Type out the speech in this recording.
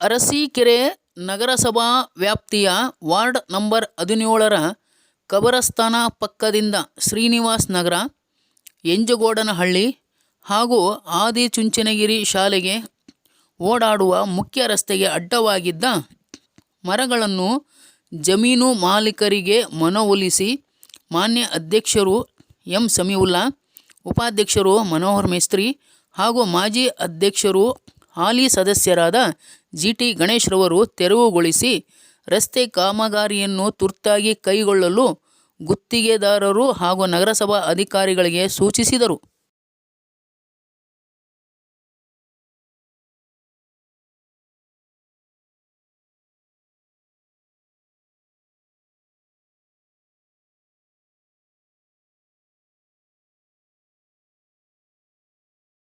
ಅರಸೀಕೆರೆ ನಗರಸಭಾ ವ್ಯಾಪ್ತಿಯ ward number ಹದಿನೇಳರ ಕಬರಸ್ಥಾನ ಪಕ್ಕದಿಂದ ಶ್ರೀನಿವಾಸ್ ನಗರ, ಎಂಜಗೋಡನಹಳ್ಳಿ ಹಾಗೂ ಆದಿಚುಂಚನಗಿರಿ ಶಾಲೆಗೆ ಓಡಾಡುವ ಮುಖ್ಯ ರಸ್ತೆಗೆ ಅಡ್ಡವಾಗಿದ್ದ ಮರಗಳನ್ನು ಜಮೀನು ಮಾಲೀಕರಿಗೆ ಮನವೊಲಿಸಿ ಮಾನ್ಯ ಅಧ್ಯಕ್ಷರು ಎಂ. ಸಮೀವುಲ್ಲಾ, ಉಪಾಧ್ಯಕ್ಷರು ಮನೋಹರ್ ಮೇಸ್ತ್ರಿ ಹಾಗೂ ಮಾಜಿ ಅಧ್ಯಕ್ಷರು ಹಾಲಿ ಸದಸ್ಯರಾದ ಜಿ ಟಿ ಗಣೇಶ್ರವರು ತೆರವುಗೊಳಿಸಿ ರಸ್ತೆ ಕಾಮಗಾರಿಯನ್ನು ತುರ್ತಾಗಿ ಕೈಗೊಳ್ಳಲು ಗುತ್ತಿಗೆದಾರರು ಹಾಗೂ ನಗರಸಭಾ ಅಧಿಕಾರಿಗಳಿಗೆ ಸೂಚಿಸಿದರು.